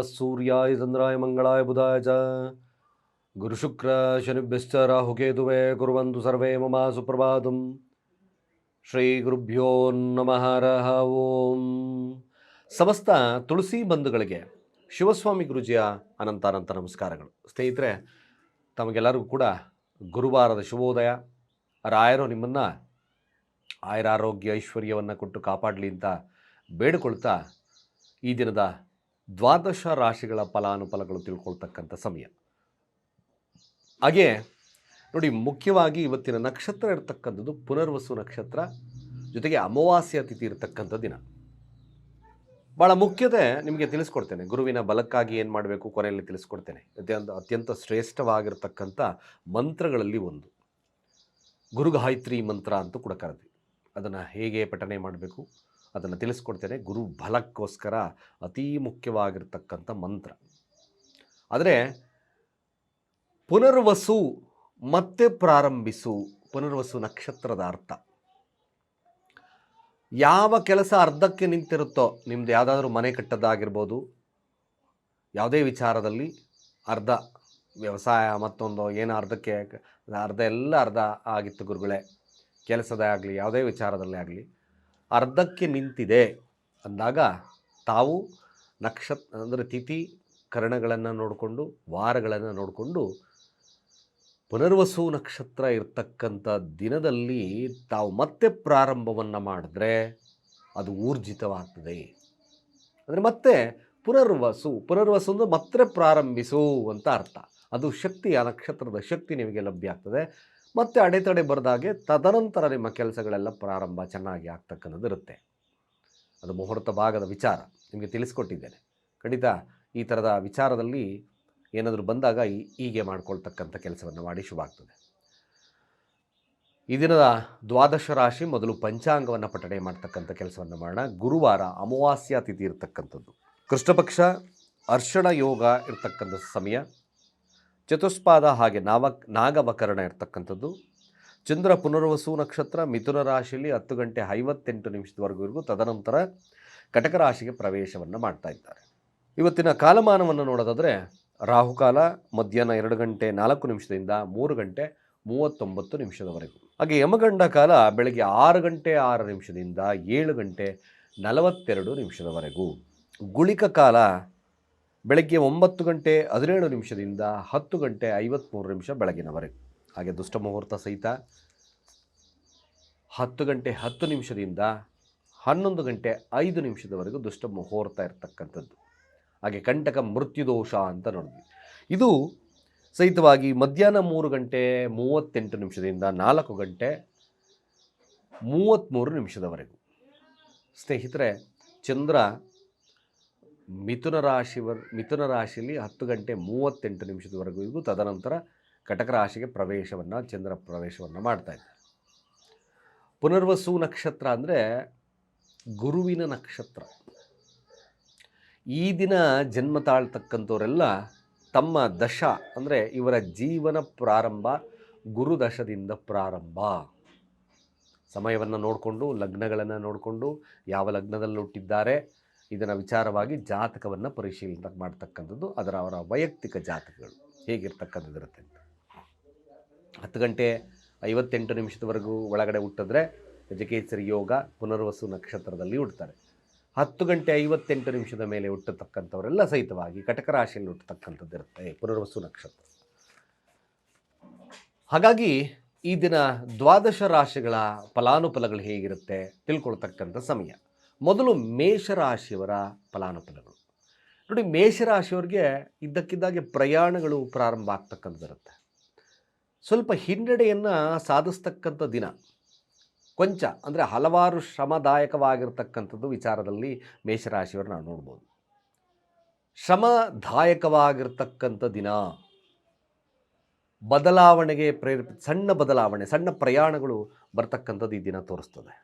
ಸೂರ್ಯಾಯ ಚಂದ್ರಾಯ ಮಂಗಳಾಯ ಬುಧಾಯ ಚ ಗುರುಶುಕ್ರ ಶನಿಭ್ಯಶ್ಚ ರಾಹುಕೇತುವೆ ಕುರುವಂತು ಸರ್ವೇ ಮಮ ಸುಪ್ರಭಾತಂ ಶ್ರೀ ಗುರುಭ್ಯೋ ನಮಃ ರಹ ಓಂ ಸಮಸ್ತ ತುಳಸಿ ಬಂಧುಗಳಿಗೆ ಶಿವಸ್ವಾಮಿ ಗುರುಜಿಯ ಅನಂತ ಅನಂತ ನಮಸ್ಕಾರಗಳು. ಸ್ನೇಹಿತರೆ, ತಮಗೆಲ್ಲರಿಗೂ ಕೂಡ ಗುರುವಾರದ ಶುಭೋದಯ. ರಾಯರು ನಿಮ್ಮನ್ನು ಆಯುರಾರೋಗ್ಯ ಐಶ್ವರ್ಯವನ್ನು ಕೊಟ್ಟು ಕಾಪಾಡಲಿ ಅಂತ ಬೇಡಿಕೊಳ್ತಾ ಈ ದಿನದ ದ್ವಾದಶ ರಾಶಿಗಳ ಫಲಾನುಫಲಗಳು ತಿಳ್ಕೊಳ್ತಕ್ಕಂಥ ಸಮಯ. ಹಾಗೆ ನೋಡಿ ಮುಖ್ಯವಾಗಿ ಇವತ್ತಿನ ನಕ್ಷತ್ರ ಇರತಕ್ಕಂಥದ್ದು ಪುನರ್ವಸು ನಕ್ಷತ್ರ, ಜೊತೆಗೆ ಅಮಾವಾಸ್ಯ ತಿಥಿ ಇರತಕ್ಕಂಥ ದಿನ. ಭಾಳ ಮುಖ್ಯತೆ ನಿಮಗೆ ತಿಳಿಸ್ಕೊಡ್ತೇನೆ. ಗುರುವಿನ ಬಲಕ್ಕಾಗಿ ಏನು ಮಾಡಬೇಕು ಕೊನೆಯಲ್ಲಿ ತಿಳಿಸ್ಕೊಡ್ತೇನೆ. ಅತ್ಯಂತ ಅತ್ಯಂತ ಶ್ರೇಷ್ಠವಾಗಿರ್ತಕ್ಕಂಥ ಮಂತ್ರಗಳಲ್ಲಿ ಒಂದು. ಗುರುಗಾಯತ್ರಿ ಮಂತ್ರ ಅಂತೂ ಕೂಡ ಕರೆದ್ವಿ. ಅದನ್ನು ಹೇಗೆ ಪಠನೆ ಮಾಡಬೇಕು? ಅದನ್ನು ತಿಳಿಸ್ಕೊಡ್ತೇನೆ. ಗುರು ಬಲಕ್ಕೋಸ್ಕರ ಅತೀ ಮುಖ್ಯವಾಗಿರ್ತಕ್ಕಂಥ ಮಂತ್ರ. ಆದರೆ ಪುನರ್ವಸು ಮತ್ತೆ ಪ್ರಾರಂಭಿಸು. ಪುನರ್ವಸು ನಕ್ಷತ್ರದ ಅರ್ಥ. ಯಾವ ಕೆಲಸ ಅರ್ಧಕ್ಕೆ ನಿಂತಿರುತ್ತೋ, ನಿಮ್ದು ಯಾವುದಾದ್ರೂ ಮನೆ ಕಟ್ಟೋದಾಗಿರ್ಬೋದು. ಯಾವುದೇ ವಿಚಾರದಲ್ಲಿ ಅರ್ಧ, ವ್ಯವಸಾಯ ಮತ್ತೊಂದು, ಏನು ಅರ್ಧಕ್ಕೆ, ಅರ್ಧ ಎಲ್ಲ ಅರ್ಧ ಆಗಿತ್ತು ಗುರುಗಳೇ. ಕೆಲಸದ ಆಗಲಿ, ಯಾವುದೇ ವಿಚಾರದಲ್ಲೇ ಆಗಲಿ. ಅರ್ಧಕ್ಕೆ ನಿಂತಿದೆ ಅಂದಾಗ ತಾವು ನಕ್ಷತ್ರ ಅಂದರೆ ತಿಥಿ ಕರಣಗಳನ್ನು ನೋಡಿಕೊಂಡು, ವಾರಗಳನ್ನು ನೋಡಿಕೊಂಡು, ಪುನರ್ವಸು ನಕ್ಷತ್ರ ಇರ್ತಕ್ಕಂಥ ದಿನದಲ್ಲಿ ತಾವು ಮತ್ತೆ ಪ್ರಾರಂಭವನ್ನು ಮಾಡಿದ್ರೆ ಅದು ಊರ್ಜಿತವಾಗ್ತದೆ. ಅಂದರೆ ಮತ್ತೆ ಪುನರ್ವಸು ಪುನರ್ವಸು ಅಂದರೆ ಮತ್ತೆ ಪ್ರಾರಂಭಿಸು ಅಂತ ಅರ್ಥ. ಅದು ಶಕ್ತಿ ಆ ನಕ್ಷತ್ರದ ಶಕ್ತಿ ನಿಮಗೆ ಲಭ್ಯ ಆಗ್ತದೆ. ಮತ್ತೆ ಅಡೆತಡೆ ಬರೆದಾಗೆ ತದನಂತರ ನಿಮ್ಮ ಕೆಲಸಗಳೆಲ್ಲ ಪ್ರಾರಂಭ ಚೆನ್ನಾಗಿ ಆಗ್ತಕ್ಕಂಥದ್ದು ಇರುತ್ತೆ. ಅದು ಮುಹೂರ್ತ ಭಾಗದ ವಿಚಾರ ನಿಮಗೆ ತಿಳಿಸ್ಕೊಟ್ಟಿದ್ದೇನೆ. ಖಂಡಿತ ಈ ಥರದ ವಿಚಾರದಲ್ಲಿ ಏನಾದರೂ ಬಂದಾಗ ಹೀಗೆ ಮಾಡಿಕೊಳ್ತಕ್ಕಂಥ ಕೆಲಸವನ್ನು ಮಾಡಿ ಶುಭ ಆಗ್ತದೆ. ಈ ದಿನದ ದ್ವಾದಶ ರಾಶಿ ಮೊದಲು ಪಂಚಾಂಗವನ್ನು ಪಠಣೆ ಮಾಡ್ತಕ್ಕಂಥ ಕೆಲಸವನ್ನು ಮಾಡೋಣ. ಗುರುವಾರ ಅಮಾವಾಸ್ಯ ತಿಥಿ ಇರತಕ್ಕಂಥದ್ದು. ಕೃಷ್ಣಪಕ್ಷ ಅರ್ಷಣ ಯೋಗ ಇರತಕ್ಕಂಥ ಸಮಯ. ಚತುಷ್ಪಾದ ಹಾಗೆ ನಾವ, ನಾಗವಕರಣ ಇರ್ತಕ್ಕಂಥದ್ದು. ಚಂದ್ರ ಪುನರ್ವಸು ನಕ್ಷತ್ರ ಮಿಥುನ ರಾಶಿಯಲ್ಲಿ ಹತ್ತು ಗಂಟೆ ಐವತ್ತೆಂಟು ನಿಮಿಷದವರೆಗೂ ತದನಂತರ ಕಟಕ ರಾಶಿಗೆ ಪ್ರವೇಶವನ್ನು ಮಾಡ್ತಾ ಇದ್ದಾರೆ. ಇವತ್ತಿನ ಕಾಲಮಾನವನ್ನು ನೋಡೋದಾದರೆ ರಾಹುಕಾಲ ಮಧ್ಯಾಹ್ನ ಎರಡು ಗಂಟೆ ನಾಲ್ಕು ನಿಮಿಷದಿಂದ ಮೂರು ಗಂಟೆ ಮೂವತ್ತೊಂಬತ್ತು ನಿಮಿಷದವರೆಗೂ. ಹಾಗೆ ಯಮಗಂಡ ಕಾಲ ಬೆಳಗ್ಗೆ ಆರು ಗಂಟೆ ಆರು ನಿಮಿಷದಿಂದ ಏಳು ಗಂಟೆ ನಲವತ್ತೆರಡು ನಿಮಿಷದವರೆಗೂ. ಗುಳಿಕ ಕಾಲ ಬೆಳಗ್ಗೆ ಒಂಬತ್ತು ಗಂಟೆ ಹದಿನೇಳು ನಿಮಿಷದಿಂದ ಹತ್ತು ಗಂಟೆ ಐವತ್ತ್ಮೂರು ನಿಮಿಷ ಬೆಳಗಿನವರೆಗೆ. ಹಾಗೆ ದುಷ್ಟ ಮುಹೂರ್ತ ಸಹಿತ ಹತ್ತು ಗಂಟೆ ಹತ್ತು ನಿಮಿಷದಿಂದ ಹನ್ನೊಂದು ಗಂಟೆ ಐದು ನಿಮಿಷದವರೆಗೂ ದುಷ್ಟ ಮುಹೂರ್ತ ಇರತಕ್ಕಂಥದ್ದು. ಹಾಗೆ ಕಂಟಕ ಮೃತ್ಯುದೋಷ ಅಂತ ನೋಡಿದ್ವಿ. ಇದು ಸಹಿತವಾಗಿ ಮಧ್ಯಾಹ್ನ ಮೂರು ಗಂಟೆ ಮೂವತ್ತೆಂಟು ನಿಮಿಷದಿಂದ ನಾಲ್ಕು ಗಂಟೆ ಮೂವತ್ತ್ಮೂರು ನಿಮಿಷದವರೆಗೂ. ಸ್ನೇಹಿತರೆ, ಚಂದ್ರ ಮಿಥುನ ರಾಶಿವರ್ ಮಿಥುನ ರಾಶಿಯಲ್ಲಿ ಹತ್ತು ಗಂಟೆ ಮೂವತ್ತೆಂಟು ನಿಮಿಷದವರೆಗೂ ತದನಂತರ ಕಟಕ ರಾಶಿಗೆ ಪ್ರವೇಶವನ್ನು, ಚಂದ್ರ ಪ್ರವೇಶವನ್ನು ಮಾಡ್ತಾ ಇದ್ದಾರೆ. ಪುನರ್ವಸು ನಕ್ಷತ್ರ ಅಂದರೆ ಗುರುವಿನ ನಕ್ಷತ್ರ. ಈ ದಿನ ಜನ್ಮ ತಾಳ್ತಕ್ಕಂಥವರೆಲ್ಲ ತಮ್ಮ ದಶ ಅಂದರೆ ಇವರ ಜೀವನ ಪ್ರಾರಂಭ ಗುರುದಶದಿಂದ ಪ್ರಾರಂಭ. ಸಮಯವನ್ನು ನೋಡಿಕೊಂಡು, ಲಗ್ನಗಳನ್ನು ನೋಡಿಕೊಂಡು, ಯಾವ ಲಗ್ನದಲ್ಲಿ ಹುಟ್ಟಿದ್ದಾರೆ ಇದನ್ನು ವಿಚಾರವಾಗಿ ಜಾತಕವನ್ನು ಪರಿಶೀಲನೆ ಮಾಡ್ತಕ್ಕಂಥದ್ದು ಅದರ ಅವರ ವೈಯಕ್ತಿಕ ಜಾತಕಗಳು. ಹೇಗಿರ್ತಕ್ಕಂಥದ್ದು ಇರುತ್ತೆ ಅಂತ. ಹತ್ತು ಗಂಟೆ ಐವತ್ತೆಂಟು ನಿಮಿಷದವರೆಗೂ ಒಳಗಡೆ ಹುಟ್ಟಿದ್ರೆ ಗಜಕೇಸರಿ ಯೋಗ ಪುನರ್ವಸು ನಕ್ಷತ್ರದಲ್ಲಿ ಹುಡ್ತಾರೆ ಹತ್ತು ಗಂಟೆ ಐವತ್ತೆಂಟು ನಿಮಿಷದ ಮೇಲೆ ಹುಟ್ಟತಕ್ಕಂಥವರೆಲ್ಲ ಸಹಿತವಾಗಿ ಕಟಕ ರಾಶಿಯಲ್ಲಿ ಹುಟ್ಟತಕ್ಕಂಥದ್ದು ಇರುತ್ತೆ ಪುನರ್ವಸು ನಕ್ಷತ್ರ. ಹಾಗಾಗಿ ಈ ದಿನ ದ್ವಾದಶ ರಾಶಿಗಳ ಫಲಾನುಫಲಗಳು ಹೇಗಿರುತ್ತೆ ತಿಳ್ಕೊಳ್ತಕ್ಕಂಥ ಸಮಯ. ಮೊದಲು ಮೇಷರಾಶಿಯವರ ಫಲಾನುಫಲಗಳು ನೋಡಿ, ಮೇಷರಾಶಿಯವರಿಗೆ ಇದ್ದಕ್ಕಿದ್ದಾಗೆ ಪ್ರಯಾಣಗಳು ಪ್ರಾರಂಭ ಆಗ್ತಕ್ಕಂಥದ್ದಿರುತ್ತೆ ಸ್ವಲ್ಪ ಹಿನ್ನಡೆಯನ್ನು ಸಾಧಿಸ್ತಕ್ಕಂಥ ದಿನ. ಕೊಂಚ, ಅಂದರೆ ಹಲವಾರು ಶ್ರಮದಾಯಕವಾಗಿರ್ತಕ್ಕಂಥದ್ದು ವಿಚಾರದಲ್ಲಿ ಮೇಷರಾಶಿಯವರು ನಾವು ನೋಡ್ಬೋದು. ಶ್ರಮದಾಯಕವಾಗಿರ್ತಕ್ಕಂಥ ದಿನ. ಬದಲಾವಣೆಗೆ ಪ್ರೇರೇಪ ಸಣ್ಣ ಬದಲಾವಣೆ, ಸಣ್ಣ ಪ್ರಯಾಣಗಳು ಬರ್ತಕ್ಕಂಥದ್ದು ಈ ದಿನ ತೋರಿಸ್ತದೆ.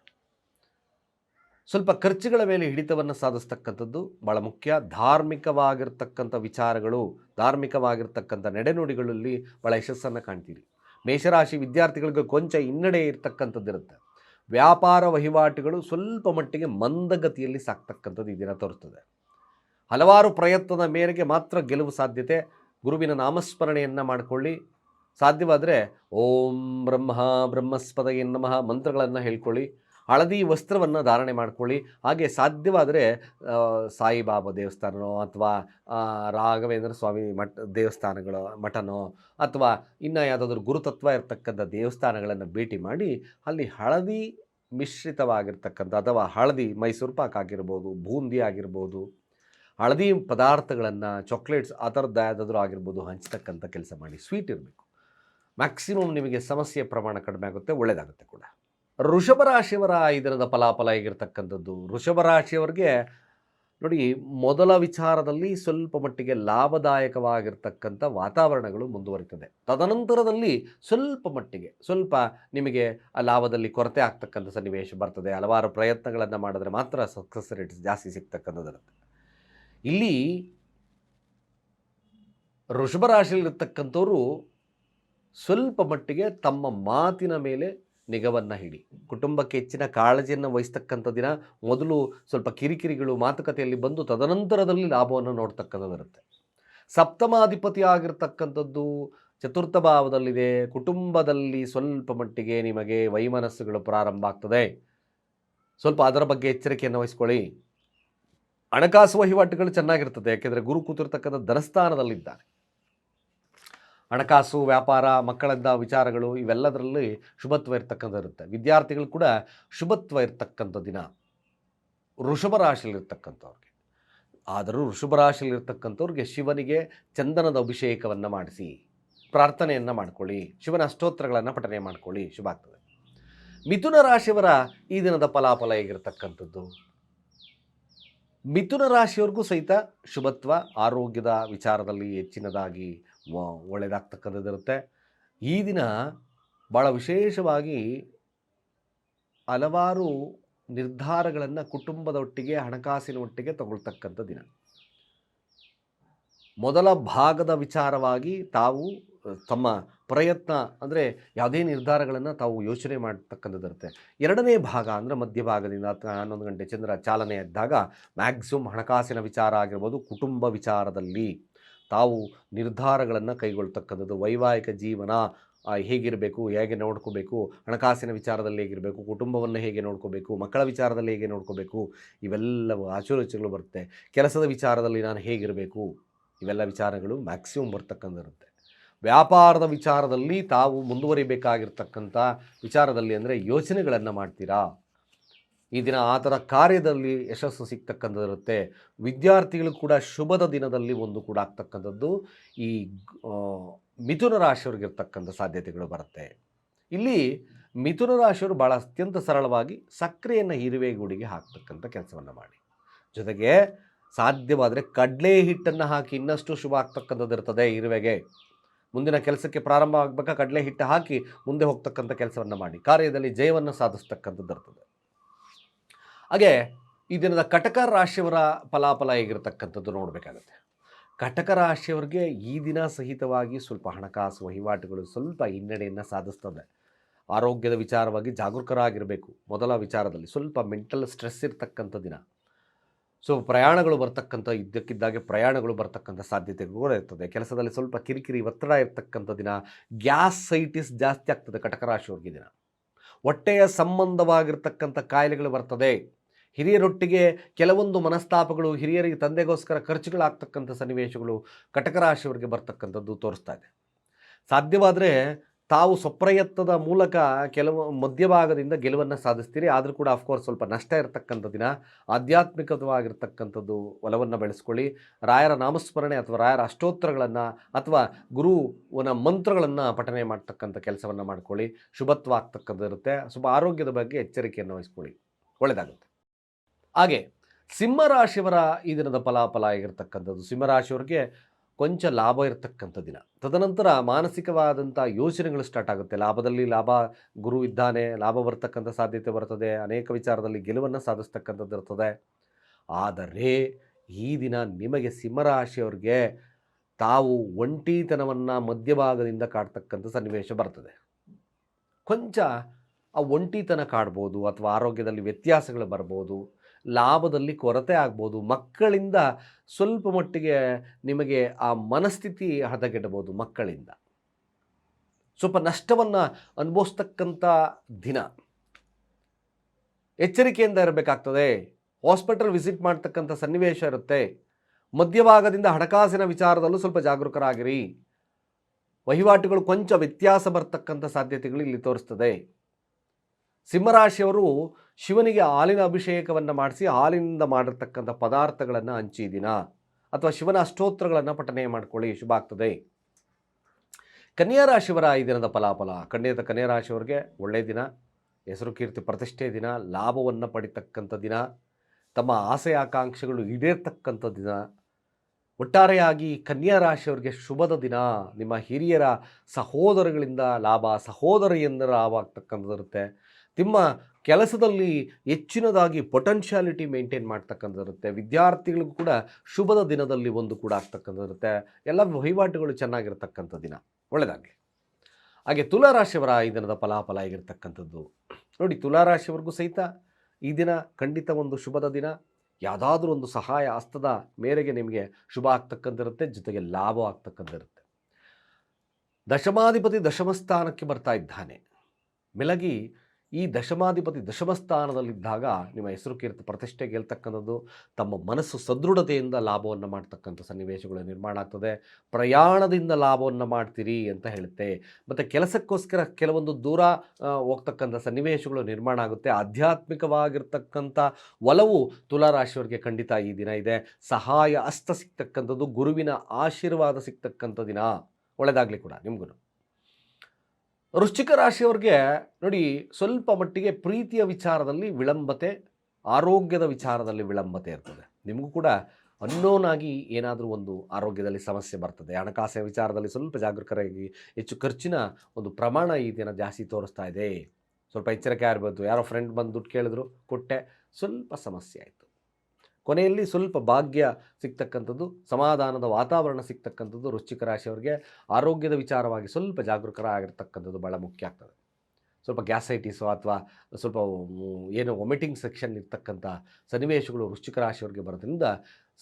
ಸ್ವಲ್ಪ ಖರ್ಚುಗಳ ಮೇಲೆ ಹಿಡಿತವನ್ನು ಸಾಧಿಸ್ತಕ್ಕಂಥದ್ದು ಭಾಳ ಮುಖ್ಯ. ಧಾರ್ಮಿಕವಾಗಿರ್ತಕ್ಕಂಥ ವಿಚಾರಗಳು, ಧಾರ್ಮಿಕವಾಗಿರ್ತಕ್ಕಂಥ ನಡೆನುಡಿಗಳಲ್ಲಿ ಭಾಳ ಯಶಸ್ಸನ್ನು ಕಾಣ್ತೀರಿ. ಮೇಷರಾಶಿ ವಿದ್ಯಾರ್ಥಿಗಳಿಗೆ ಕೊಂಚ ಹಿನ್ನಡೆ ಇರ್ತಕ್ಕಂಥದ್ದಿರುತ್ತೆ. ವ್ಯಾಪಾರ ವಹಿವಾಟುಗಳು ಸ್ವಲ್ಪ ಮಟ್ಟಿಗೆ ಮಂದಗತಿಯಲ್ಲಿ ಸಾಕ್ತಕ್ಕಂಥದ್ದು ಈ ದಿನ ತೋರಿಸ್ತದೆ ಹಲವಾರು ಪ್ರಯತ್ನದ ಮೇರೆಗೆ ಮಾತ್ರ ಗೆಲುವು ಸಾಧ್ಯತೆ. ಗುರುವಿನ ನಾಮಸ್ಮರಣೆಯನ್ನು ಮಾಡಿಕೊಳ್ಳಿ. ಸಾಧ್ಯವಾದರೆ ಓಂ ಬ್ರಹ್ಮ ಬ್ರಹ್ಮಸ್ಪದ ನಮಃ ಮಂತ್ರಗಳನ್ನು ಹೇಳ್ಕೊಳ್ಳಿ. ಹಳದಿ ವಸ್ತ್ರವನ್ನು ಧಾರಣೆ ಮಾಡಿಕೊಳ್ಳಿ. ಹಾಗೆ ಸಾಧ್ಯವಾದರೆ ಸಾಯಿಬಾಬಾ ದೇವಸ್ಥಾನನೋ ಅಥವಾ ರಾಘವೇಂದ್ರ ಸ್ವಾಮಿ ಮಠ ದೇವಸ್ಥಾನಗಳು, ಮಠನೋ ಅಥವಾ ಇನ್ನು ಯಾವುದಾದ್ರೂ ಗುರುತತ್ವ ಇರತಕ್ಕಂಥ ದೇವಸ್ಥಾನಗಳನ್ನು ಭೇಟಿ ಮಾಡಿ, ಅಲ್ಲಿ ಹಳದಿ ಮಿಶ್ರಿತವಾಗಿರ್ತಕ್ಕಂಥ ಅಥವಾ ಹಳದಿ ಮೈಸೂರು ಪಾಕ್ ಆಗಿರ್ಬೋದು, ಬೂಂದಿ ಆಗಿರ್ಬೋದು, ಹಳದಿ ಪದಾರ್ಥಗಳನ್ನು, ಚಾಕ್ಲೇಟ್ಸ್ ಆ ಥರದ್ದು ಯಾವುದಾದ್ರೂ ಆಗಿರ್ಬೋದು ಹಂಚ್ತಕ್ಕಂಥ ಕೆಲಸ ಮಾಡಿ, ಸ್ವೀಟ್ ಇರಬೇಕು. ಮ್ಯಾಕ್ಸಿಮಮ್ ನಿಮಗೆ ಸಮಸ್ಯೆ ಪ್ರಮಾಣ ಕಡಿಮೆ ಆಗುತ್ತೆ ಒಳ್ಳೆಯದಾಗುತ್ತೆ ಕೂಡ. ವೃಷಭ ರಾಶಿಯವರ ಈ ದಿನದ ಫಲಾಫಲ ಆಗಿರ್ತಕ್ಕಂಥದ್ದು ಋಷಭ ರಾಶಿಯವರಿಗೆ ನೋಡಿ, ಮೊದಲ ವಿಚಾರದಲ್ಲಿ ಸ್ವಲ್ಪ ಮಟ್ಟಿಗೆ ಲಾಭದಾಯಕವಾಗಿರ್ತಕ್ಕಂಥ ವಾತಾವರಣಗಳು ಮುಂದುವರಿತದೆ. ತದನಂತರದಲ್ಲಿ ಸ್ವಲ್ಪ ಮಟ್ಟಿಗೆ, ಸ್ವಲ್ಪ ನಿಮಗೆ ಆ ಲಾಭದಲ್ಲಿ ಕೊರತೆ ಆಗ್ತಕ್ಕಂಥ ಸನ್ನಿವೇಶ ಬರ್ತದೆ. ಹಲವಾರು ಪ್ರಯತ್ನಗಳನ್ನು ಮಾಡಿದ್ರೆ ಮಾತ್ರ ಸಕ್ಸಸ್ ರೇಟ್ಸ್ ಜಾಸ್ತಿ ಸಿಗ್ತಕ್ಕಂಥದ್ದಿರುತ್ತೆ. ಇಲ್ಲಿ ಋಷಭ ರಾಶಿಯಲ್ಲಿರ್ತಕ್ಕಂಥವರು ಸ್ವಲ್ಪ ಮಟ್ಟಿಗೆ ತಮ್ಮ ಮಾತಿನ ಮೇಲೆ ನಿಗವನ್ನು ಹಿಡಿ ಕುಟುಂಬಕ್ಕೆ ಹೆಚ್ಚಿನ ಕಾಳಜಿಯನ್ನು ವಹಿಸ್ತಕ್ಕಂಥ ದಿನ ಮೊದಲು ಸ್ವಲ್ಪ ಕಿರಿಕಿರಿಗಳು, ಮಾತುಕತೆಯಲ್ಲಿ ಬಂದು ತದನಂತರದಲ್ಲಿ ಲಾಭವನ್ನು ನೋಡ್ತಕ್ಕಂಥದ್ದಿರುತ್ತೆ ಸಪ್ತಮಾಧಿಪತಿ ಆಗಿರ್ತಕ್ಕಂಥದ್ದು ಚತುರ್ಥ ಭಾವದಲ್ಲಿದೆ. ಕುಟುಂಬದಲ್ಲಿ ಸ್ವಲ್ಪ ಮಟ್ಟಿಗೆ ನಿಮಗೆ ವೈಮನಸ್ಸುಗಳು ಪ್ರಾರಂಭ ಆಗ್ತದೆ. ಸ್ವಲ್ಪ ಅದರ ಬಗ್ಗೆ ಎಚ್ಚರಿಕೆಯನ್ನು ವಹಿಸ್ಕೊಳ್ಳಿ. ಹಣಕಾಸು ವಹಿವಾಟುಗಳು ಚೆನ್ನಾಗಿರ್ತದೆ. ಯಾಕೆಂದರೆ ಗುರು ಕೂತಿರ್ತಕ್ಕಂಥ ಧನಸ್ಥಾನದಲ್ಲಿದ್ದಾನೆ ಹಣಕಾಸು, ವ್ಯಾಪಾರ ಮಕ್ಕಳಿಂದ ವಿಚಾರಗಳು ಇವೆಲ್ಲದರಲ್ಲಿ ಶುಭತ್ವ ಇರ್ತಕ್ಕಂಥ ಇರುತ್ತೆ ವಿದ್ಯಾರ್ಥಿಗಳು ಕೂಡ ಶುಭತ್ವ ಇರ್ತಕ್ಕಂಥ ದಿನ. ಋಷಭ ರಾಶಿಯಲ್ಲಿರ್ತಕ್ಕಂಥವ್ರಿಗೆ. ಆದರೂ ಋಷಭ ರಾಶಿಯಲ್ಲಿರ್ತಕ್ಕಂಥವ್ರಿಗೆ ಶಿವನಿಗೆ ಚಂದನದ ಅಭಿಷೇಕವನ್ನು ಮಾಡಿಸಿ, ಪ್ರಾರ್ಥನೆಯನ್ನು ಮಾಡ್ಕೊಳ್ಳಿ, ಶಿವನ ಅಷ್ಟೋತ್ರಗಳನ್ನು ಪಠನೆ ಮಾಡ್ಕೊಳ್ಳಿ, ಶುಭ ಆಗ್ತದೆ. ಮಿಥುನ ರಾಶಿಯವರ ಈ ದಿನದ ಫಲಾಫಲ ಹೇಗಿರ್ತಕ್ಕಂಥದ್ದು? ಮಿಥುನ ರಾಶಿಯವ್ರಿಗೂ ಸಹಿತ ಶುಭತ್ವ, ಆರೋಗ್ಯದ ವಿಚಾರದಲ್ಲಿ ಹೆಚ್ಚಿನದಾಗಿ ಒಳ್ಳೆಯದಾಗ್ತಕ್ಕಂಥದ್ದಿರುತ್ತೆ ಈ ದಿನ ಭಾಳ ವಿಶೇಷವಾಗಿ ಹಲವಾರು ನಿರ್ಧಾರಗಳನ್ನು ಕುಟುಂಬದ ಒಟ್ಟಿಗೆ ಹಣಕಾಸಿನ ಒಟ್ಟಿಗೆ ತಗೊಳ್ತಕ್ಕಂಥ ದಿನ. ಮೊದಲ ಭಾಗದ ವಿಚಾರವಾಗಿ ತಾವು, ತಮ್ಮ ಪ್ರಯತ್ನ ಅಂದರೆ ಯಾವುದೇ ನಿರ್ಧಾರಗಳನ್ನು ತಾವು ಯೋಚನೆ ಮಾಡ್ತಕ್ಕಂಥದ್ದಿರುತ್ತೆ. ಎರಡನೇ ಭಾಗ ಅಂದರೆ ಮಧ್ಯಭಾಗದಿಂದ ಅಥವಾ ಹನ್ನೊಂದು ಗಂಟೆ ಚಂದ್ರ ಚಾಲನೆ ಇದ್ದಾಗ ಮ್ಯಾಕ್ಸಿಮಮ್ ಹಣಕಾಸಿನ ವಿಚಾರ ಆಗಿರ್ಬೋದು, ಕುಟುಂಬ ವಿಚಾರದಲ್ಲಿ. ತಾವು ನಿರ್ಧಾರಗಳನ್ನು ಕೈಗೊಳ್ತಕ್ಕಂಥದ್ದು. ವೈವಾಹಿಕ ಜೀವನ ಹೇಗಿರಬೇಕು, ಹೇಗೆ ನೋಡ್ಕೋಬೇಕು, ಹಣಕಾಸಿನ ವಿಚಾರದಲ್ಲಿ ಹೇಗಿರಬೇಕು, ಕುಟುಂಬವನ್ನು ಹೇಗೆ ನೋಡ್ಕೋಬೇಕು, ಮಕ್ಕಳ ವಿಚಾರದಲ್ಲಿ ಹೇಗೆ ನೋಡ್ಕೋಬೇಕು, ಇವೆಲ್ಲವೂ ಆಚುರುಚಿಗಳು ಬರುತ್ತೆ. ಕೆಲಸದ ವಿಚಾರದಲ್ಲಿ ನಾನು ಹೇಗಿರಬೇಕು, ಇವೆಲ್ಲ ವಿಚಾರಗಳು ಮ್ಯಾಕ್ಸಿಮಮ್ ಬರ್ತಕ್ಕಂಥಿರುತ್ತೆ ವ್ಯಾಪಾರದ ವಿಚಾರದಲ್ಲಿ ತಾವು ಮುಂದುವರಿಬೇಕಾಗಿರ್ತಕ್ಕಂಥ ವಿಚಾರದಲ್ಲಿ ಅಂದರೆ ಯೋಚನೆಗಳನ್ನು ಮಾಡ್ತೀರಾ? ಈ ದಿನ ಆ ಕಾರ್ಯದಲ್ಲಿ ಯಶಸ್ಸು ಸಿಗ್ತಕ್ಕಂಥದ್ದಿರುತ್ತೆ ವಿದ್ಯಾರ್ಥಿಗಳು ಕೂಡ ಶುಭದ ದಿನದಲ್ಲಿ ಒಂದು ಕೂಡ ಆಗ್ತಕ್ಕಂಥದ್ದು ಈ ಮಿಥುನ ರಾಶಿಯವ್ರಿಗಿರ್ತಕ್ಕಂಥ ಸಾಧ್ಯತೆಗಳು ಬರುತ್ತೆ. ಇಲ್ಲಿ ಮಿಥುನ ರಾಶಿಯವರು ಭಾಳ ಅತ್ಯಂತ ಸರಳವಾಗಿ ಸಕ್ಕರೆಯನ್ನು ಇರುವೆಗೂಡಿಗೆ ಹಾಕ್ತಕ್ಕಂಥ ಕೆಲಸವನ್ನು ಮಾಡಿ. ಜೊತೆಗೆ ಸಾಧ್ಯವಾದರೆ ಕಡಲೆ ಹಿಟ್ಟನ್ನು ಹಾಕಿ ಇನ್ನಷ್ಟು ಶುಭ ಆಗ್ತಕ್ಕಂಥದ್ದು ಇರ್ತದೆ ಇರುವೆಗೆ ಮುಂದಿನ ಕೆಲಸಕ್ಕೆ ಪ್ರಾರಂಭ ಆಗಬೇಕಾ ಕಡಲೆ ಹಿಟ್ಟು ಹಾಕಿ ಮುಂದೆ ಹೋಗ್ತಕ್ಕಂಥ ಕೆಲಸವನ್ನು ಮಾಡಿ. ಕಾರ್ಯದಲ್ಲಿ ಜಯವನ್ನು ಸಾಧಿಸ್ತಕ್ಕಂಥದ್ದು ಇರ್ತದೆ. ಹಾಗೆ ಈ ದಿನದ ಕಟಕ ರಾಶಿಯವರ ಫಲಾಫಲ ಹೇಗಿರತಕ್ಕಂಥದ್ದು ನೋಡಬೇಕಾಗತ್ತೆ. ಕಟಕ ರಾಶಿಯವರಿಗೆ ಈ ದಿನ ಸಹಿತವಾಗಿ ಸ್ವಲ್ಪ ಹಣಕಾಸು ವಹಿವಾಟುಗಳು ಸ್ವಲ್ಪ ಹಿನ್ನಡೆಯನ್ನು ಸಾಧಿಸ್ತದೆ. ಆರೋಗ್ಯದ ವಿಚಾರವಾಗಿ ಜಾಗರೂಕರಾಗಿರಬೇಕು. ಮೊದಲ ವಿಚಾರದಲ್ಲಿ ಸ್ವಲ್ಪ ಮೆಂಟಲ್ ಸ್ಟ್ರೆಸ್ ಇರತಕ್ಕಂಥ ದಿನ. ಸೊ, ಪ್ರಯಾಣಗಳು ಬರ್ತಕ್ಕಂಥ, ಇದ್ದಕ್ಕಿದ್ದಾಗೆ ಪ್ರಯಾಣಗಳು ಬರ್ತಕ್ಕಂಥ ಸಾಧ್ಯತೆಗಳು ಕೂಡ ಇರ್ತದೆ. ಕೆಲಸದಲ್ಲಿ ಸ್ವಲ್ಪ ಕಿರಿಕಿರಿ, ಒತ್ತಡ ಇರ್ತಕ್ಕಂಥ ದಿನ ಗ್ಯಾಸ್ ಸೈಟಿಸ್ ಜಾಸ್ತಿ ಆಗ್ತದೆ ಕಟಕ ರಾಶಿಯವ್ರಿಗೆ ದಿನ. ಹೊಟ್ಟೆಯ ಸಂಬಂಧವಾಗಿರ್ತಕ್ಕಂಥ ಕಾಯಿಲೆಗಳು ಬರ್ತದೆ. ಹಿರಿಯರೊಟ್ಟಿಗೆ ಕೆಲವೊಂದು ಮನಸ್ತಾಪಗಳು ಹಿರಿಯರಿಗೆ ತಂದೆಗೋಸ್ಕರ ಖರ್ಚುಗಳಾಗ್ತಕ್ಕಂಥ ಸನ್ನಿವೇಶಗಳು ಕಟಕ ರಾಶಿಯವರಿಗೆ ಬರ್ತಕ್ಕಂಥದ್ದು ತೋರಿಸ್ತಾ ಇದೆ. ಸಾಧ್ಯವಾದರೆ ತಾವು ಸ್ವಪ್ರಯತ್ನದ ಮೂಲಕ ಕೆಲವು ಮಧ್ಯಭಾಗದಿಂದ ಗೆಲುವನ್ನು ಸಾಧಿಸ್ತೀರಿ. ಆದರೂ ಕೂಡ ಅಫ್ಕೋರ್ಸ್ ಸ್ವಲ್ಪ ನಷ್ಟ ಇರತಕ್ಕಂಥ ದಿನ, ಆಧ್ಯಾತ್ಮಿಕವಾಗಿರ್ತಕ್ಕಂಥದ್ದು ಒಲವನ್ನು ಬೆಳೆಸ್ಕೊಳ್ಳಿ. ರಾಯರ ನಾಮಸ್ಮರಣೆ ಅಥವಾ ರಾಯರ ಅಷ್ಟೋತ್ತರಗಳನ್ನು ಅಥವಾ ಗುರುವನ ಮಂತ್ರಗಳನ್ನು ಪಠನೆ ಮಾಡ್ತಕ್ಕಂಥ ಕೆಲಸವನ್ನು ಮಾಡ್ಕೊಳ್ಳಿ. ಶುಭತ್ವ ಆಗ್ತಕ್ಕಂಥದ್ದು ಇರುತ್ತೆ ಸ್ವಲ್ಪ ಆರೋಗ್ಯದ ಬಗ್ಗೆ ಎಚ್ಚರಿಕೆಯನ್ನು ವಹಿಸ್ಕೊಳ್ಳಿ. ಒಳ್ಳೆಯದಾಗುತ್ತೆ ಹಾಗೆ ಸಿಂಹರಾಶಿಯವರ ಈ ದಿನದ ಫಲಾಫಲ ಆಗಿರ್ತಕ್ಕಂಥದ್ದು. ಸಿಂಹರಾಶಿಯವರಿಗೆ ಕೊಂಚ ಲಾಭ ಇರತಕ್ಕಂಥ ದಿನ. ತದನಂತರ ಮಾನಸಿಕವಾದಂಥ ಯೋಚನೆಗಳು ಸ್ಟಾರ್ಟ್ ಆಗುತ್ತೆ. ಲಾಭದಲ್ಲಿ ಲಾಭ, ಗುರು ಇದ್ದಾನೆ, ಲಾಭ ಬರ್ತಕ್ಕಂಥ ಸಾಧ್ಯತೆ ಬರ್ತದೆ, ಅನೇಕ ವಿಚಾರದಲ್ಲಿ ಗೆಲುವನ್ನು ಸಾಧಿಸ್ತಕ್ಕಂಥದ್ದು ಇರ್ತದೆ. ಆದರೆ ಈ ದಿನ ನಿಮಗೆ ಸಿಂಹರಾಶಿಯವ್ರಿಗೆ ತಾವು ಒಂಟಿತನವನ್ನು ಮಧ್ಯಭಾಗದಿಂದ ಕಾಡ್ತಕ್ಕಂಥ ಸನ್ನಿವೇಶ ಬರ್ತದೆ. ಕೊಂಚ ಆ ಒಂಟಿತನ ಕಾಡ್ಬೋದು ಅಥವಾ ಆರೋಗ್ಯದಲ್ಲಿ ವ್ಯತ್ಯಾಸಗಳು ಬರ್ಬೋದು. ಲಾಭದಲ್ಲಿ ಕೊರತೆ ಆಗ್ಬೋದು, ಮಕ್ಕಳಿಂದ ಸ್ವಲ್ಪ ಮಟ್ಟಿಗೆ ನಿಮಗೆ ಆ ಮನಸ್ಥಿತಿ ಹದಗೆಡಬಹುದು ಮಕ್ಕಳಿಂದ. ಸ್ವಲ್ಪ ನಷ್ಟವನ್ನು ಅನುಭವಿಸ್ತಕ್ಕಂಥ ದಿನ. ಎಚ್ಚರಿಕೆಯಿಂದ ಇರಬೇಕಾಗ್ತದೆ. ಹಾಸ್ಪಿಟಲ್ ವಿಸಿಟ್ ಮಾಡ್ತಕ್ಕಂಥ ಸನ್ನಿವೇಶ ಇರುತ್ತೆ. ಮಧ್ಯಭಾಗದಿಂದ ಹಣಕಾಸಿನ ವಿಚಾರದಲ್ಲೂ ಸ್ವಲ್ಪ ಜಾಗರೂಕರಾಗಿರಿ. ವಹಿವಾಟುಗಳು ಕೊಂಚ ವ್ಯತ್ಯಾಸ ಬರ್ತಕ್ಕಂಥ ಸಾಧ್ಯತೆಗಳು ಇಲ್ಲಿ ತೋರಿಸ್ತದೆ. ಸಿಂಹರಾಶಿಯವರು ಶಿವನಿಗೆ ಹಾಲಿನ ಅಭಿಷೇಕವನ್ನು ಮಾಡಿಸಿ ಹಾಲಿನಿಂದ ಮಾಡಿರ್ತಕ್ಕಂಥ ಪದಾರ್ಥಗಳನ್ನು ಹಂಚಿ ದಿನ. ಅಥವಾ ಶಿವನ ಅಷ್ಟೋತ್ರಗಳನ್ನು ಪಠನೆ ಮಾಡ್ಕೊಳ್ಳಿ, ಶುಭ ಆಗ್ತದೆ. ಕನ್ಯಾ ರಾಶಿಯವರ ಈ ದಿನದ ಫಲಾಫಲ ಖಂಡಿತ ಕನ್ಯಾ ರಾಶಿಯವರಿಗೆ ಒಳ್ಳೆಯ ದಿನ, ಹೆಸರು ಕೀರ್ತಿ ಪ್ರತಿಷ್ಠೆ ದಿನ, ಲಾಭವನ್ನು ಪಡಿತಕ್ಕಂಥ ದಿನ, ತಮ್ಮ ಆಸೆ ಆಕಾಂಕ್ಷೆಗಳು ಈಡೇರ್ತಕ್ಕಂಥ ದಿನ, ಒಟ್ಟಾರೆಯಾಗಿ ಕನ್ಯಾ ರಾಶಿಯವರಿಗೆ ಶುಭದ ದಿನ, ನಿಮ್ಮ ಹಿರಿಯರ ಸಹೋದರಗಳಿಂದ ಲಾಭ ಸಹೋದರಿಯಿಂದ ಲಾಭ ಆಗ್ತಕ್ಕಂಥದ್ದಿರುತ್ತೆ. ನಿಮ್ಮ ಕೆಲಸದಲ್ಲಿ ಹೆಚ್ಚಿನದಾಗಿ ಪೊಟೆನ್ಷಿಯಾಲಿಟಿ ಮೇಂಟೈನ್ ಮಾಡ್ತಕ್ಕಂಥದ್ದಿರುತ್ತೆ. ವಿದ್ಯಾರ್ಥಿಗಳಿಗೂ ಕೂಡ ಶುಭದ ದಿನದಲ್ಲಿ ಒಂದು ಕೂಡ ಆಗ್ತಕ್ಕಂಥದ್ದಿರುತ್ತೆ. ಎಲ್ಲ ವಹಿವಾಟುಗಳು ಚೆನ್ನಾಗಿರ್ತಕ್ಕಂಥ ದಿನ. ಒಳ್ಳೆಯದಾಗಲಿ ಹಾಗೆ ತುಲಾರಾಶಿಯವರ ಈ ದಿನದ ಫಲಾಫಲ ಆಗಿರ್ತಕ್ಕಂಥದ್ದು ನೋಡಿ, ತುಲಾರಾಶಿಯವರೆಗೂ ಸಹಿತ ಈ ದಿನ ಖಂಡಿತ ಒಂದು ಶುಭದ ದಿನ. ಯಾವುದಾದ್ರೂ ಒಂದು ಸಹಾಯ ಹಸ್ತದ ಮೇರೆಗೆ ನಿಮಗೆ ಶುಭ ಆಗ್ತಕ್ಕಂಥಿರುತ್ತೆ ಜೊತೆಗೆ ಲಾಭ ಆಗ್ತಕ್ಕಂಥಿರುತ್ತೆ ದಶಮಾಧಿಪತಿ ದಶಮಸ್ಥಾನಕ್ಕೆ ಬರ್ತಾ ಇದ್ದಾನೆ. ಮೆಲಗಿ ಈ ದಶಮಾಧಿಪತಿ ದಶಮಸ್ಥಾನದಲ್ಲಿದ್ದಾಗ ನಿಮ್ಮ ಹೆಸರು ಕೀರ್ತಿ ಪ್ರತಿಷ್ಠೆ ಗೆಲ್ತಕ್ಕಂಥದ್ದು ತಮ್ಮ ಮನಸ್ಸು ಸದೃಢತೆಯಿಂದ ಲಾಭವನ್ನು ಮಾಡ್ತಕ್ಕಂಥ ಸನ್ನಿವೇಶಗಳು ನಿರ್ಮಾಣ ಆಗ್ತದೆ. ಪ್ರಯಾಣದಿಂದ ಲಾಭವನ್ನು ಮಾಡ್ತೀರಿ ಅಂತ ಹೇಳುತ್ತೆ. ಮತ್ತು ಕೆಲಸಕ್ಕೋಸ್ಕರ ಕೆಲವೊಂದು ದೂರ ಹೋಗ್ತಕ್ಕಂಥ ಸನ್ನಿವೇಶಗಳು ನಿರ್ಮಾಣ ಆಗುತ್ತೆ. ಆಧ್ಯಾತ್ಮಿಕವಾಗಿರ್ತಕ್ಕಂಥ ಒಲವು ತುಲಾರಾಶಿಯವರಿಗೆ ಖಂಡಿತ ಈ ದಿನ ಇದೆ. ಸಹಾಯ ಅಸ್ತ ಸಿಗ್ತಕ್ಕಂಥದ್ದು, ಗುರುವಿನ ಆಶೀರ್ವಾದ ಸಿಗ್ತಕ್ಕಂಥ ದಿನ. ಒಳ್ಳೆಯದಾಗಲಿ ಕೂಡ ನಿಮಗೂ ವೃಶ್ಚಿಕ ರಾಶಿಯವ್ರಿಗೆ ನೋಡಿ, ಸ್ವಲ್ಪ ಮಟ್ಟಿಗೆ ಪ್ರೀತಿಯ ವಿಚಾರದಲ್ಲಿ ವಿಳಂಬತೆ, ಆರೋಗ್ಯದ ವಿಚಾರದಲ್ಲಿ ವಿಳಂಬತೆ ಇರ್ತದೆ. ನಿಮಗೂ ಕೂಡ ಅನ್ನೋನ್ ಆಗಿ ಏನಾದರೂ ಒಂದು ಆರೋಗ್ಯದಲ್ಲಿ ಸಮಸ್ಯೆ ಬರ್ತದೆ. ಹಣಕಾಸಿನ ವಿಚಾರದಲ್ಲಿ ಸ್ವಲ್ಪ ಜಾಗರೂಕರಾಗಿ ಹೆಚ್ಚು ಖರ್ಚಿನ ಒಂದು ಪ್ರಮಾಣ ಈ ದಿನ ಜಾಸ್ತಿ ತೋರಿಸ್ತಾ ಇದೆ. ಸ್ವಲ್ಪ ಎಚ್ಚರಿಕೆ ಇರ್ಬೋದು ಯಾರೋ ಫ್ರೆಂಡ್ ಬಂದು ದುಡ್ಡು ಕೇಳಿದ್ರು, ಕೊಟ್ಟೆ. ಸ್ವಲ್ಪ ಸಮಸ್ಯೆ ಆಯಿತು. ಕೊನೆಯಲ್ಲಿ ಸ್ವಲ್ಪ ಭಾಗ್ಯ ಸಿಗ್ತಕ್ಕಂಥದ್ದು, ಸಮಾಧಾನದ ವಾತಾವರಣ ಸಿಗ್ತಕ್ಕಂಥದ್ದು ವೃಶ್ಚಿಕ ರಾಶಿಯವರಿಗೆ ಆರೋಗ್ಯದ ವಿಚಾರವಾಗಿ ಸ್ವಲ್ಪ ಜಾಗರೂಕರಾಗಿರ್ತಕ್ಕಂಥದ್ದು ಭಾಳ ಮುಖ್ಯ ಆಗ್ತದೆ. ಸ್ವಲ್ಪ ಗ್ಯಾಸೈಟಿಸು ಅಥವಾ ಸ್ವಲ್ಪ ಏನು ವೊಮಿಟಿಂಗ್ ಸೆಕ್ಷನ್ ಇರ್ತಕ್ಕಂಥ ಸನ್ನಿವೇಶಗಳು ವೃಶ್ಚಿಕ ರಾಶಿಯವರಿಗೆ ಬರೋದ್ರಿಂದ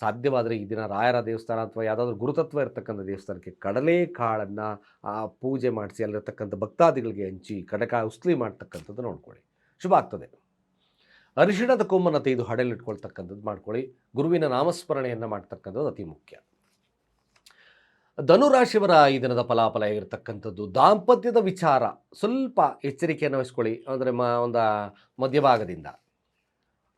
ಸಾಧ್ಯವಾದರೆ ಈ ದಿನ ರಾಯರ ದೇವಸ್ಥಾನ ಅಥವಾ ಯಾವುದಾದ್ರೂ ಗುರುತತ್ವ ಇರತಕ್ಕಂಥ ದೇವಸ್ಥಾನಕ್ಕೆ ಕಡಲೆ ಕಾಳನ್ನು, ಆ ಪೂಜೆ ಮಾಡಿಸಿ ಅಲ್ಲಿರ್ತಕ್ಕಂಥ ಭಕ್ತಾದಿಗಳಿಗೆ ಹಂಚಿ ಕಡಕ ಉಸ್ಲಿ ಮಾಡ್ತಕ್ಕಂಥದ್ದು ನೋಡ್ಕೊಳ್ಳಿ. ಶುಭ ಆಗ್ತದೆ. ಅರಿಶಿಣದ ಕೊಮ್ಮನ್ನು ತೆಗೆದು ಹಡಲಿಟ್ಕೊಳ್ತಕ್ಕಂಥದ್ದು ಮಾಡ್ಕೊಳ್ಳಿ. ಗುರುವಿನ ನಾಮಸ್ಮರಣೆಯನ್ನು ಮಾಡ್ತಕ್ಕಂಥದ್ದು ಅತಿ ಮುಖ್ಯ. ಧನುರಾಶಿಯವರ ಈ ದಿನದ ಫಲಾಫಲ ಆಗಿರ್ತಕ್ಕಂಥದ್ದು ದಾಂಪತ್ಯದ ವಿಚಾರ. ಸ್ವಲ್ಪ ಎಚ್ಚರಿಕೆಯನ್ನು ವಹಿಸ್ಕೊಳ್ಳಿ. ಅಂದರೆ ಮ, ಒಂದು ಮಧ್ಯಭಾಗದಿಂದ.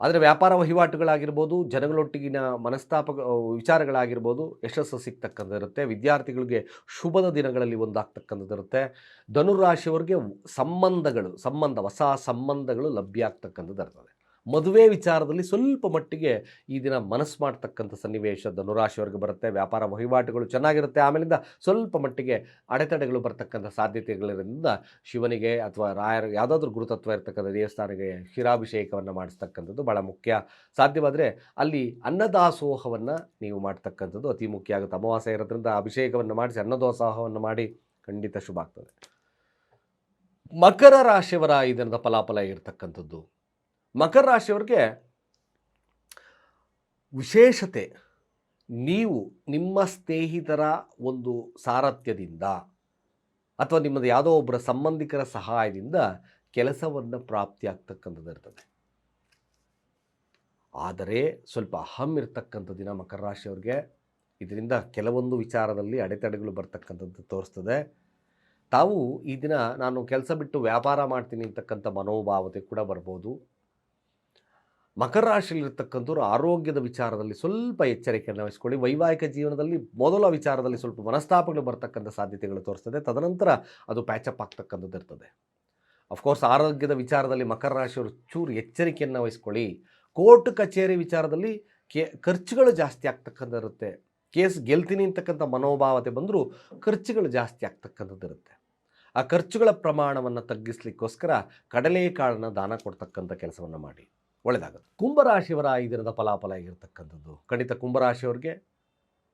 ಆದರೆ ವ್ಯಾಪಾರ ವಹಿವಾಟುಗಳಾಗಿರ್ಬೋದು, ಜನಗಳೊಟ್ಟಿಗಿನ ಮನಸ್ತಾಪ ವಿಚಾರಗಳಾಗಿರ್ಬೋದು, ಯಶಸ್ಸು ಸಿಗ್ತಕ್ಕಂಥದ್ದಿರುತ್ತೆ ವಿದ್ಯಾರ್ಥಿಗಳಿಗೆ ಶುಭದ ದಿನಗಳಲ್ಲಿ ಒಂದಾಗ್ತಕ್ಕಂಥದ್ದಿರುತ್ತೆ ಧನುರಾಶಿಯವರಿಗೆ ಸಂಬಂಧಗಳು, ಸಂಬಂಧ, ಹೊಸ ಸಂಬಂಧಗಳು ಲಭ್ಯ ಆಗ್ತಕ್ಕಂಥದ್ದು ಇರ್ತದೆ. ಮದುವೆ ವಿಚಾರದಲ್ಲಿ ಸ್ವಲ್ಪ ಮಟ್ಟಿಗೆ ಈ ದಿನ ಮನಸ್ಸು ಮಾಡ್ತಕ್ಕಂಥ ಸನ್ನಿವೇಶ ಧನುರಾಶಿಯವರೆಗೆ ಬರುತ್ತೆ. ವ್ಯಾಪಾರ ವಹಿವಾಟುಗಳು ಚೆನ್ನಾಗಿರುತ್ತೆ. ಆಮೇಲಿಂದ ಸ್ವಲ್ಪ ಮಟ್ಟಿಗೆ ಅಡೆತಡೆಗಳು ಬರ್ತಕ್ಕಂಥ ಸಾಧ್ಯತೆಗಳಿರೋದ್ರಿಂದ ಶಿವನಿಗೆ ಅಥವಾ ರಾಯರ ಯಾವುದಾದ್ರೂ ಗುರುತತ್ವ ಇರತಕ್ಕಂಥ ದೇವಸ್ಥಾನಕ್ಕೆ ಕ್ಷೀರಾಭಿಷೇಕವನ್ನು ಮಾಡಿಸ್ತಕ್ಕಂಥದ್ದು ಭಾಳ ಮುಖ್ಯ. ಸಾಧ್ಯವಾದರೆ ಅಲ್ಲಿ ಅನ್ನದಾಸೋಹವನ್ನು ನೀವು ಮಾಡ್ತಕ್ಕಂಥದ್ದು ಅತಿ ಮುಖ್ಯ ಆಗುತ್ತೆ. ಅಮಾವಾಸ್ಯ ಇರೋದ್ರಿಂದ ಅಭಿಷೇಕವನ್ನು ಮಾಡಿಸಿ, ಅನ್ನದಾಸೋಹವನ್ನು ಮಾಡಿ ಖಂಡಿತ ಶುಭ ಆಗ್ತದೆ. ಮಕರ ರಾಶಿಯವರ ಈ ದಿನದ ಫಲಾಫಲ ಇರತಕ್ಕಂಥದ್ದು. ಮಕರ ರಾಶಿಯವ್ರಿಗೆ ವಿಶೇಷತೆ, ನೀವು ನಿಮ್ಮ ಸ್ನೇಹಿತರ ಒಂದು ಸಾರಥ್ಯದಿಂದ ಅಥವಾ ನಿಮ್ಮದು ಯಾವುದೋ ಒಬ್ಬರ ಸಂಬಂಧಿಕರ ಸಹಾಯದಿಂದ ಕೆಲಸವನ್ನು ಪ್ರಾಪ್ತಿಯಾಗ್ತಕ್ಕಂಥದ್ದು ಇರ್ತದೆ. ಆದರೆ ಸ್ವಲ್ಪ ಅಹಂ ಇರ್ತಕ್ಕಂಥ ದಿನ ಮಕರ ರಾಶಿಯವ್ರಿಗೆ, ಇದರಿಂದ ಕೆಲವೊಂದು ವಿಚಾರದಲ್ಲಿ ಅಡೆತಡೆಗಳು ಬರ್ತಕ್ಕಂಥದ್ದು ತೋರಿಸ್ತದೆ. ತಾವು ಈ ದಿನ ನಾನು ಕೆಲಸ ಬಿಟ್ಟು ವ್ಯಾಪಾರ ಮಾಡ್ತೀನಿ ಅಂತಕ್ಕಂಥ ಮನೋಭಾವತೆ ಕೂಡ ಬರ್ಬೋದು. ಮಕರ ರಾಶಿಯಲ್ಲಿರ್ತಕ್ಕಂಥವ್ರು ಆರೋಗ್ಯದ ವಿಚಾರದಲ್ಲಿ ಸ್ವಲ್ಪ ಎಚ್ಚರಿಕೆಯನ್ನು ವಹಿಸ್ಕೊಳ್ಳಿ. ವೈವಾಹಿಕ ಜೀವನದಲ್ಲಿ ಮೊದಲ ವಿಚಾರದಲ್ಲಿ ಸ್ವಲ್ಪ ಮನಸ್ತಾಪಗಳು ಬರ್ತಕ್ಕಂಥ ಸಾಧ್ಯತೆಗಳು ತೋರಿಸ್ತದೆ. ತದನಂತರ ಅದು ಪ್ಯಾಚಪ್ ಆಗ್ತಕ್ಕಂಥದ್ದು ಇರ್ತದೆ. ಅಫ್ಕೋರ್ಸ್ ಆರೋಗ್ಯದ ವಿಚಾರದಲ್ಲಿ ಮಕರ ರಾಶಿಯವರು ಚೂರು ಎಚ್ಚರಿಕೆಯನ್ನು ವಹಿಸ್ಕೊಳ್ಳಿ. ಕೋರ್ಟ್ ಕಚೇರಿ ವಿಚಾರದಲ್ಲಿ ಕೆ, ಖರ್ಚುಗಳು ಜಾಸ್ತಿ ಆಗ್ತಕ್ಕಂಥದ್ದು ಇರುತ್ತೆ. ಕೇಸ್ ಗೆಲ್ತೀನಿ ಅಂತಕ್ಕಂಥ ಮನೋಭಾವತೆ ಬಂದರೂ ಖರ್ಚುಗಳು ಜಾಸ್ತಿ ಆಗ್ತಕ್ಕಂಥದ್ದು ಇರುತ್ತೆ. ಆ ಖರ್ಚುಗಳ ಪ್ರಮಾಣವನ್ನು ತಗ್ಗಿಸ್ಲಿಕ್ಕೋಸ್ಕರ ಕಡಲೆಕಾಳನ್ನು ದಾನ ಕೊಡ್ತಕ್ಕಂಥ ಕೆಲಸವನ್ನು ಮಾಡಿ. ಒಳ್ಳೆಯದಾಗುತ್ತೆ ಕುಂಭರಾಶಿಯವರ ಈ ದಿನದ ಫಲಾಫಲ ಆಗಿರ್ತಕ್ಕಂಥದ್ದು. ಖಂಡಿತ ಕುಂಭರಾಶಿಯವ್ರಿಗೆ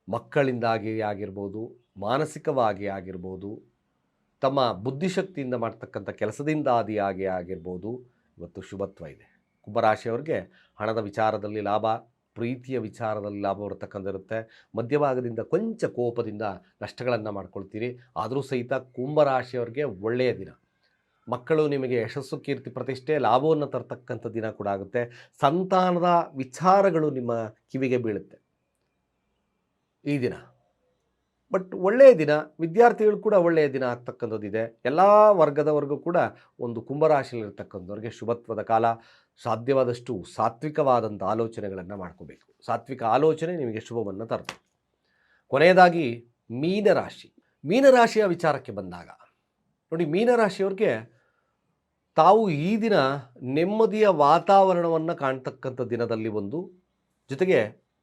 ಮಕ್ಕಳಿಂದಾಗಿ ಆಗಿರ್ಬೋದು, ಮಾನಸಿಕವಾಗಿ ಆಗಿರ್ಬೋದು, ತಮ್ಮ ಬುದ್ಧಿಶಕ್ತಿಯಿಂದ ಮಾಡ್ತಕ್ಕಂಥ ಕೆಲಸದಿಂದ ಆದಿಯಾಗಿ ಆಗಿರ್ಬೋದು, ಇವತ್ತು ಶುಭತ್ವ ಇದೆ. ಕುಂಭರಾಶಿಯವ್ರಿಗೆ ಹಣದ ವಿಚಾರದಲ್ಲಿ ಲಾಭ, ಪ್ರೀತಿಯ ವಿಚಾರದಲ್ಲಿ ಲಾಭ ಬರ್ತಕ್ಕಂಥಿರುತ್ತೆ ಮಧ್ಯಭಾಗದಿಂದ ಕೊಂಚ ಕೋಪದಿಂದ ನಷ್ಟಗಳನ್ನು ಮಾಡ್ಕೊಳ್ತೀರಿ. ಆದರೂ ಸಹಿತ ಕುಂಭರಾಶಿಯವ್ರಿಗೆ ಒಳ್ಳೆಯ ದಿನ. ಮಕ್ಕಳು ನಿಮಗೆ ಯಶಸ್ಸು ಕೀರ್ತಿ ಪ್ರತಿಷ್ಠೆ, ಲಾಭವನ್ನು ತರ್ತಕ್ಕಂಥ ದಿನ ಕೂಡ ಆಗುತ್ತೆ. ಸಂತಾನದ ವಿಚಾರಗಳು ನಿಮ್ಮ ಕಿವಿಗೆ ಬೀಳುತ್ತೆ. ಈ ದಿನ. ಬಟ್ ಒಳ್ಳೆಯ ದಿನ, ವಿದ್ಯಾರ್ಥಿಗಳು ಕೂಡ ಒಳ್ಳೆಯ ದಿನ ಆಗ್ತಕ್ಕಂಥದ್ದಿದೆ ಎಲ್ಲ ವರ್ಗದವರೆಗೂ ಕೂಡ ಒಂದು ಕುಂಭರಾಶಿಯಲ್ಲಿರ್ತಕ್ಕಂಥವ್ರಿಗೆ ಶುಭತ್ವದ ಕಾಲ, ಸಾಧ್ಯವಾದಷ್ಟು ಸಾತ್ವಿಕವಾದಂಥ ಆಲೋಚನೆಗಳನ್ನು ಮಾಡ್ಕೋಬೇಕು. ಸಾತ್ವಿಕ ಆಲೋಚನೆ ನಿಮಗೆ ಶುಭವನ್ನು ತರ್ತದೆ. ಕೊನೆಯದಾಗಿ ಮೀನರಾಶಿ. ಮೀನರಾಶಿಯ ವಿಚಾರಕ್ಕೆ ಬಂದಾಗ ನೋಡಿ, ಮೀನರಾಶಿಯವ್ರಿಗೆ ತಾವು ಈ ದಿನ ನೆಮ್ಮದಿಯ ವಾತಾವರಣವನ್ನು ಕಾಣ್ತಕ್ಕಂಥ ದಿನದಲ್ಲಿ ಒಂದು, ಜೊತೆಗೆ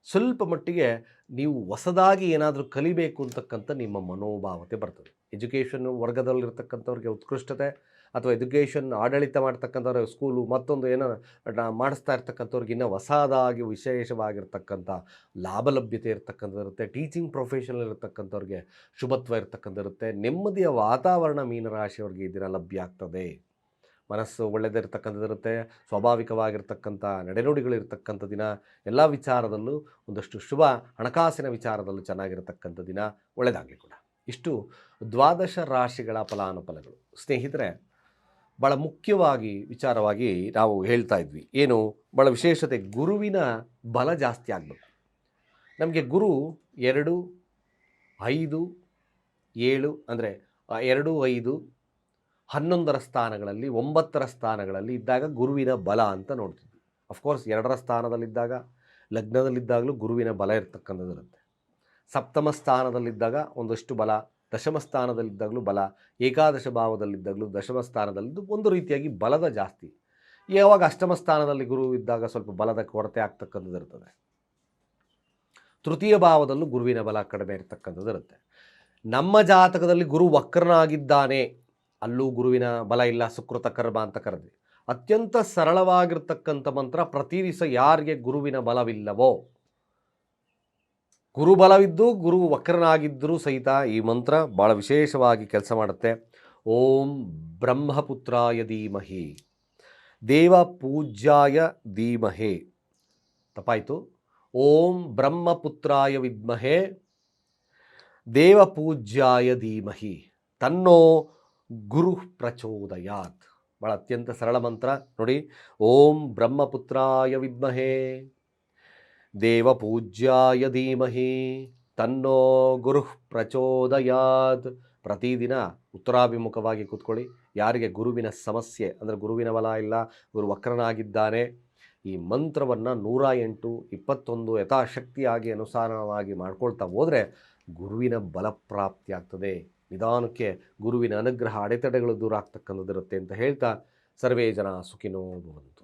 ಸ್ವಲ್ಪ ಮಟ್ಟಿಗೆ ನೀವು ಹೊಸದಾಗಿ ಏನಾದರೂ ಕಲಿಬೇಕು ಅಂತಕ್ಕಂಥ ನಿಮ್ಮ ಮನೋಭಾವತೆ ಬರ್ತದೆ. ಎಜುಕೇಷನ್ ವರ್ಗದಲ್ಲಿರ್ತಕ್ಕಂಥವ್ರಿಗೆ ಉತ್ಕೃಷ್ಟತೆ ಅಥವಾ ಎಜುಕೇಷನ್ ಆಡಳಿತ ಮಾಡ್ತಕ್ಕಂಥವ್ರ ಸ್ಕೂಲು ಮತ್ತೊಂದು ಏನೋ ಮಾಡಿಸ್ತಾ ಇರ್ತಕ್ಕಂಥವ್ರಿಗೆ ಇನ್ನೂ ಹೊಸದಾಗಿ ವಿಶೇಷವಾಗಿರ್ತಕ್ಕಂಥ ಲಾಭಲಭ್ಯತೆ ಇರ್ತಕ್ಕಂಥದ್ದು ಇರುತ್ತೆ ಟೀಚಿಂಗ್ ಪ್ರೊಫೆಷನಲ್ ಇರ್ತಕ್ಕಂಥವ್ರಿಗೆ ಶುಭತ್ವ ಇರ್ತಕ್ಕಂಥಿರುತ್ತೆ ನೆಮ್ಮದಿಯ ವಾತಾವರಣ ಮೀನರಾಶಿಯವ್ರಿಗೆ ಈ ದಿನ ಲಭ್ಯ ಆಗ್ತದೆ. ಮನಸ್ಸು ಒಳ್ಳೆಯದಿರ್ತಕ್ಕಂಥದ್ದಿರುತ್ತೆ ಸ್ವಾಭಾವಿಕವಾಗಿರ್ತಕ್ಕಂಥ ನಡೆನುಡಿಗಳಿರ್ತಕ್ಕಂಥ ದಿನ, ಎಲ್ಲ ವಿಚಾರದಲ್ಲೂ ಒಂದಷ್ಟು ಶುಭ ಹಣಕಾಸಿನ ವಿಚಾರದಲ್ಲೂ ಚೆನ್ನಾಗಿರತಕ್ಕಂಥ ದಿನ ಒಳ್ಳೆಯದಾಗಲಿ ಕೂಡ. ಇಷ್ಟು ದ್ವಾದಶ ರಾಶಿಗಳ ಫಲಾನುಫಲಗಳು. ಸ್ನೇಹಿತರೆ ಭಾಳ ಮುಖ್ಯವಾಗಿ ವಿಚಾರವಾಗಿ ನಾವು ಹೇಳ್ತಾ ಇದ್ವಿ. ಏನು? ಭಾಳ ವಿಶೇಷತೆ ಗುರುವಿನ ಬಲ ಜಾಸ್ತಿ ಆಗಬೇಕು. ನಮಗೆ ಗುರು ಎರಡು, ಐದು, ಏಳು ಅಂದರೆ ಎರಡು, ಐದು, ಹನ್ನೊಂದರ ಸ್ಥಾನಗಳಲ್ಲಿ, ಒಂಬತ್ತರ ಸ್ಥಾನಗಳಲ್ಲಿ ಇದ್ದಾಗ ಗುರುವಿನ ಬಲ ಅಂತ ನೋಡ್ತಿದ್ವಿ. ಅಫ್ಕೋರ್ಸ್ ಎರಡರ ಸ್ಥಾನದಲ್ಲಿದ್ದಾಗ, ಲಗ್ನದಲ್ಲಿದ್ದಾಗಲೂ ಗುರುವಿನ ಬಲ ಇರ್ತಕ್ಕಂಥದ್ದಿರುತ್ತೆ. ಸಪ್ತಮ ಸ್ಥಾನದಲ್ಲಿದ್ದಾಗ ಒಂದಷ್ಟು ಬಲ ದಶಮ ಸ್ಥಾನದಲ್ಲಿದ್ದಾಗಲೂ ಬಲ, ಏಕಾದಶ ಭಾವದಲ್ಲಿದ್ದಾಗಲೂ ದಶಮ ಸ್ಥಾನದಲ್ಲಿದ್ದು ಒಂದು ರೀತಿಯಾಗಿ ಬಲದ ಜಾಸ್ತಿ. ಯಾವಾಗ ಅಷ್ಟಮ ಸ್ಥಾನದಲ್ಲಿ ಗುರು ಇದ್ದಾಗ ಸ್ವಲ್ಪ ಬಲದ ಕೊರತೆ ಆಗ್ತಕ್ಕಂಥದ್ದು ಇರ್ತದೆ. ತೃತೀಯ ಭಾವದಲ್ಲೂ ಗುರುವಿನ ಬಲ ಕಡಿಮೆ ಇರ್ತಕ್ಕಂಥದ್ದು ಇರುತ್ತೆ. ನಮ್ಮ ಜಾತಕದಲ್ಲಿ ಗುರು ವಕ್ರನಾಗಿದ್ದಾನೆ, ಅಲ್ಲೂ ಗುರುವಿನ ಬಲ ಇಲ್ಲ, ಸುಕೃತ ಕರ್ಮ ಅಂತ ಕರೆದ್ವಿ. ಅತ್ಯಂತ ಸರಳವಾಗಿರ್ತಕ್ಕಂಥ ಮಂತ್ರ, ಪ್ರತಿ ದಿವಸ ಯಾರಿಗೆ ಗುರುವಿನ ಬಲವಿಲ್ಲವೋ ಗುರು ಬಲವಿದ್ದು ಗುರು ವಕ್ರನಾಗಿದ್ದರೂ ಸಹಿತ ಈ ಮಂತ್ರ ಭಾಳ ವಿಶೇಷವಾಗಿ ಕೆಲಸ ಮಾಡುತ್ತೆ. ಓಂ ಬ್ರಹ್ಮಪುತ್ರಾಯ ಧೀಮಹಿ. ದೇವ ಪೂಜ್ಯಾಯ ಧೀಮಹೆ. ತಪ್ಪಾಯಿತು. ಓಂ ಬ್ರಹ್ಮಪುತ್ರಾಯ ವಿದ್ಮಹೇ. ದೇವಪೂಜ್ಯಾಯ ಧೀಮಹಿ. ತನ್ನೋ ಗುರು ಪ್ರಚೋದಯಾತ್. ಭಾಳ ಅತ್ಯಂತ ಸರಳ ಮಂತ್ರ. ನೋಡಿ, ಓಂ ಬ್ರಹ್ಮಪುತ್ರಾಯ ವಿದ್ಮಹೇ. ದೇವಪೂಜ್ಯಾಯ ಧೀಮಹಿ, ತನ್ನೋ ಗುರು ಪ್ರಚೋದಯಾತ್. ಪ್ರತಿದಿನ ಉತ್ತರಾಭಿಮುಖವಾಗಿ ಕೂತ್ಕೊಳ್ಳಿ. ಯಾರಿಗೆ ಗುರುವಿನ ಸಮಸ್ಯೆ, ಅಂದರೆ ಗುರುವಿನ ಬಲ ಇಲ್ಲ, ಗುರು ವಕ್ರನಾಗಿದ್ದಾನೆ, ಈ ಮಂತ್ರವನ್ನು ನೂರ ಎಂಟು, ಇಪ್ಪತ್ತೊಂದು ಯಥಾಶಕ್ತಿಯಾಗಿ ಅನುಸಾರವಾಗಿ ಮಾಡ್ಕೊಳ್ತಾ ಹೋದರೆ ಗುರುವಿನ ಬಲಪ್ರಾಪ್ತಿ ಆಗ್ತದೆ. ನಿಧಾನಕ್ಕೆ ಗುರುವಿನ ಅನುಗ್ರಹ ಅಡೆತಡೆಗಳು ದೂರ ಆಗ್ತಕ್ಕಂಥದ್ದಿರುತ್ತೆ ಅಂತ ಹೇಳ್ತಾ, ಸರ್ವೇ ಜನ ಸುಖಿನೋ ಭವಂತು.